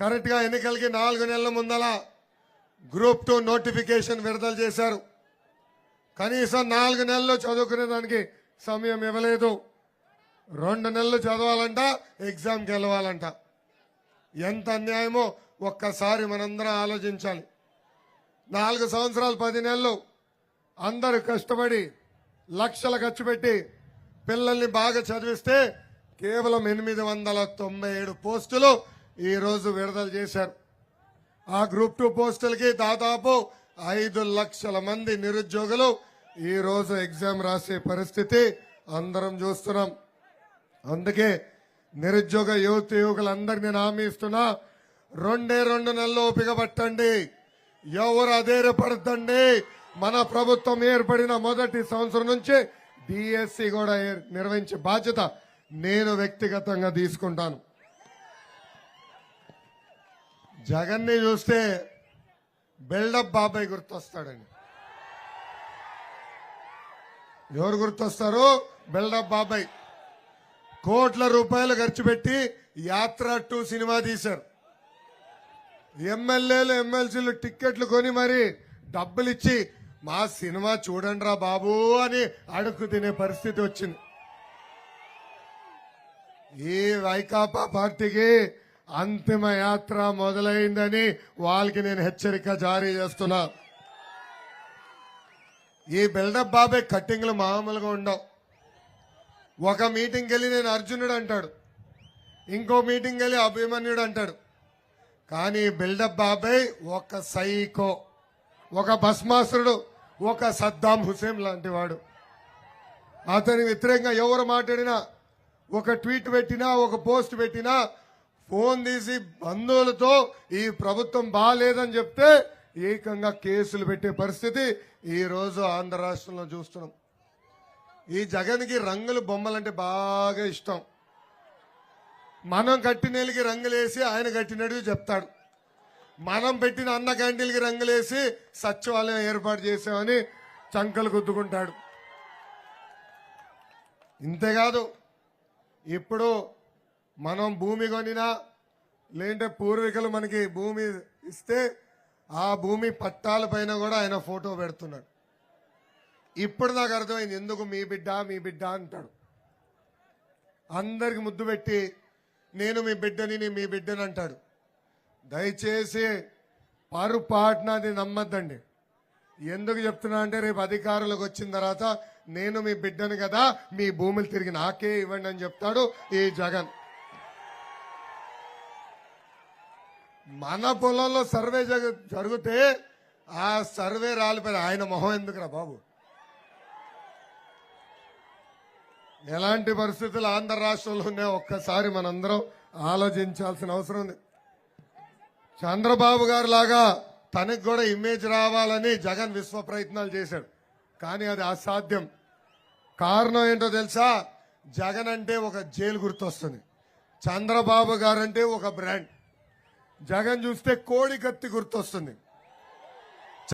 కరెక్ట్గా ఎన్నికలకి నాలుగు నెలల ముందల గ్రూప్ టూ నోటిఫికేషన్ విడుదల చేశారు. కనీసం నాలుగు నెలలు చదువుకునే దానికి సమయం ఇవ్వలేదు. రెండు నెలలు చదవాలంట ఎగ్జామ్కి వెళ్ళాలంట ఎంత అన్యాయమో ఒక్కసారి మనందరం ఆలోచించాలి. నాలుగు సంవత్సరాలు పది నెలలు అందరూ కష్టపడి లక్షలు ఖర్చు పెట్టి పిల్లల్ని బాగా చదివిస్తే కేవలం ఎనిమిది వందల తొంభై ఏడు పోస్టులు ఈరోజు విడుదల చేశారు. ఆ గ్రూప్ టూ పోస్టులకి దాదాపు ఐదు లక్షల మంది నిరుద్యోగులు ఈ రోజు ఎగ్జామ్ రాసే పరిస్థితి అందరం చూస్తున్నాం. అందుకే నిరుద్యోగ యువత యువకులందరికీ నేను హామీ ఇస్తున్నా రెండే రెండు నెలలు ఓపిక పట్టండి ఎవరు అధైర్యపడతండి మన ప్రభుత్వం ఏర్పడిన మొదటి సంవత్సరం నుంచి డిఎస్సి కూడా నిర్వహించే బాధ్యత నేను వ్యక్తిగతంగా తీసుకుంటాను. జగన్ని చూస్తే బిల్డప్ బాబాయ్ గుర్తొస్తాడండి. ఎవరు గుర్తొస్తారు? బిల్డప్ బాబాయ్. కోట్ల రూపాయలు ఖర్చు పెట్టి యాత్ర టూ సినిమా తీశారు. ఎమ్మెల్యేలు ఎమ్మెల్సీలు టిక్కెట్లు కొని మరి డబ్బులు ఇచ్చి మా సినిమా చూడండి రా బాబు అని అడుక్కు తినే పరిస్థితి వచ్చింది. ఈ వైకాపా పార్టీకి అంతిమ యాత్ర మొదలైందని వాళ్ళకి నేను హెచ్చరిక జారీ చేస్తున్నా. ఈ బిల్డప్ బాబే కట్టింగ్లు మామూలుగా ఉండవు. ఒక మీటింగ్కి వెళ్ళి నేను అర్జునుడు అంటాడు. ఇంకో మీటింగ్ వెళ్ళి అభిమన్యుడు అంటాడు. కానీ బిల్డప్ బాబాయ్ ఒక సైకో ఒక భస్మాసురుడు ఒక సద్దాం హుసేన్ లాంటి వాడు. అతని వ్యతిరేకంగా ఎవరు మాట్లాడినా ఒక ట్వీట్ పెట్టినా ఒక పోస్ట్ పెట్టినా ఫోన్ తీసి బంధువులతో ఈ ప్రభుత్వం బాగాలేదని చెప్తే ఏకంగా కేసులు పెట్టే పరిస్థితి ఈరోజు ఆంధ్ర రాష్ట్రంలో చూస్తున్నాం. ఈ జగన్కి రంగులు బొమ్మలంటే బాగా ఇష్టం. మనం కట్టినీళ్ళకి రంగులేసి ఆయన కట్టినట్టు చెప్తాడు. మనం పెట్టిన అన్న క్యాంటీన్కి రంగులేసి సచివాలయం ఏర్పాటు చేసామని చంకలు గుద్దుకుంటాడు. ఇంతేకాదు ఇప్పుడు మనం భూమి కొనినా లేదంటే పూర్వీకులు మనకి భూమి ఇస్తే ఆ భూమి పట్టాల పైన కూడా ఆయన ఫోటో పెడుతున్నాడు. ఇప్పుడు నాకు అర్థమైంది ఎందుకు మీ బిడ్డ మీ బిడ్డ అంటాడు. అందరికి ముద్దు పెట్టి నేను మీ బిడ్డని మీ బిడ్డని అంటాడు. దయచేసి పరుపాటునది నమ్మద్దండి. ఎందుకు చెప్తున్నా అంటే రేపు అధికారులకు వచ్చిన తర్వాత నేను మీ బిడ్డను కదా మీ భూములు తిరిగి నాకే ఇవ్వండి అని చెప్తాడు ఈ జగన్. మన పొలంలో సర్వే జరిగితే ఆ సర్వే రాలిపోయి ఆయన మొహం ఎందుకురా బాబు? ఎలాంటి పరిస్థితులు ఆంధ్ర రాష్ట్రంలో ఉన్నాయో? ఒక్కసారి మనందరం ఆలోచించాల్సిన అవసరం ఉంది. చంద్రబాబు గారు లాగా తనకు కూడా ఇమేజ్ రావాలని జగన్ విశ్వ ప్రయత్నాలు చేశాడు. కానీ అది అసాధ్యం. కారణం ఏంటో తెలుసా? జగన్ అంటే ఒక జైలు గుర్తొస్తుంది. చంద్రబాబు గారు అంటే ఒక బ్రాండ్. జగన్ చూస్తే కోడి కత్తి గుర్తొస్తుంది.